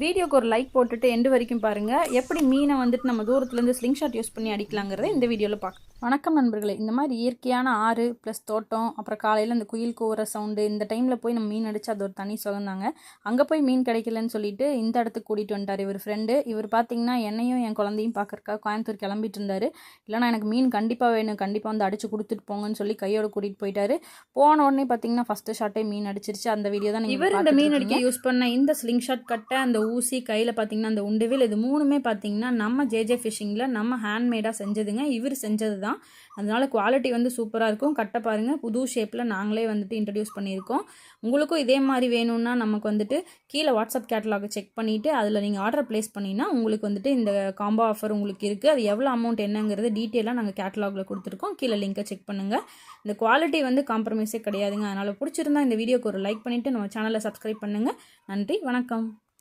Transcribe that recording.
வீடியோக்கு ஒரு லைக் போட்டுட்டு எண்டு வரைக்கும் பாருங்கள் எப்படி மீனை வந்துட்டு நம்ம தூரத்துலேருந்து ஸ்லிங் ஷாட் யூஸ் பண்ணி அடிக்கலாங்கிறத இந்த வீடியோவில் பார்க்க வணக்கம் நண்பர்களே. இந்த மாதிரி இயற்கையான ஆறு ப்ளஸ் தோட்டம் அப்புறம் காலையில் இந்த குயில் கூவுற சவுண்டு இந்த டைமில் போய் நம்ம மீன் அடித்தா அது ஒரு தனி சுகந்தாங்க அங்கே போய் மீன் கிடைக்கலன்னு சொல்லிட்டு இந்த இடத்துக்கு கூட்டிகிட்டு வந்துட்டார் இவர் ஃப்ரெண்டு இவர் பார்த்தீங்கன்னா என்னையும் என் குழந்தையும் பார்க்கறக்கா கோயம்புத்தூர் கிளம்பிட்டு இருந்தார். இல்லைனா எனக்கு மீன் கண்டிப்பாக வேணும் கண்டிப்பாக வந்து அடிச்சு கொடுத்துட்டு போங்கன்னு சொல்லி கையோட கூட்டிகிட்டு போயிட்டாரு. போன உடனே பார்த்தீங்கன்னா ஃபஸ்ட்டு ஷாட்டே மீன் அடிச்சிருச்சு. அந்த வீடியோ தான் இவர் இந்த மீன் அடிக்க யூஸ் பண்ண இந்த ஸ்லிங் ஷாட் கட்டை அந்த ஊசி கையில் பார்த்தீங்கன்னா அந்த உண்டுவில் இது மூணுமே பார்த்தீங்கன்னா நம்ம ஜேஜே ஃபிஷிங்கில் நம்ம ஹேண்ட்மேடாக செஞ்சதுங்க. இவர் செஞ்சது தான் அதனால் குவாலிட்டி வந்து சூப்பராக இருக்கும். கட்ட பாருங்கள் புது ஷேப்பில் நாங்களே வந்துட்டு இன்ட்ரடியூஸ் பண்ணியிருக்கோம். உங்களுக்கும் இதே மாதிரி வேணும்னா நமக்கு வந்துட்டு கீழே வாட்ஸ்அப் கேட்டலாக் செக் பண்ணிவிட்டு அதில் நீங்கள் ஆர்டர் ப்ளேஸ் பண்ணிங்கன்னா உங்களுக்கு வந்துட்டு இந்த காம்போ ஆஃபர் உங்களுக்கு இருக்குது அது எவ்வளோ அமௌண்ட் என்னங்கிறது டீட்டெயிலாக நாங்கள் கேட்டலாகில் கொடுத்துருக்கோம். கீழே லிங்கை செக் பண்ணுங்கள் இந்த குவாலிட்டி வந்து காம்ப்ரமைஸே கிடையாதுங்க. அதனால் பிடிச்சிருந்தா இந்த வீடியோக்கு ஒரு லைக் பண்ணிவிட்டு நம்ம சேனலை சப்ஸ்கிரைப் பண்ணுங்கள் நன்றி. வணக்கம்.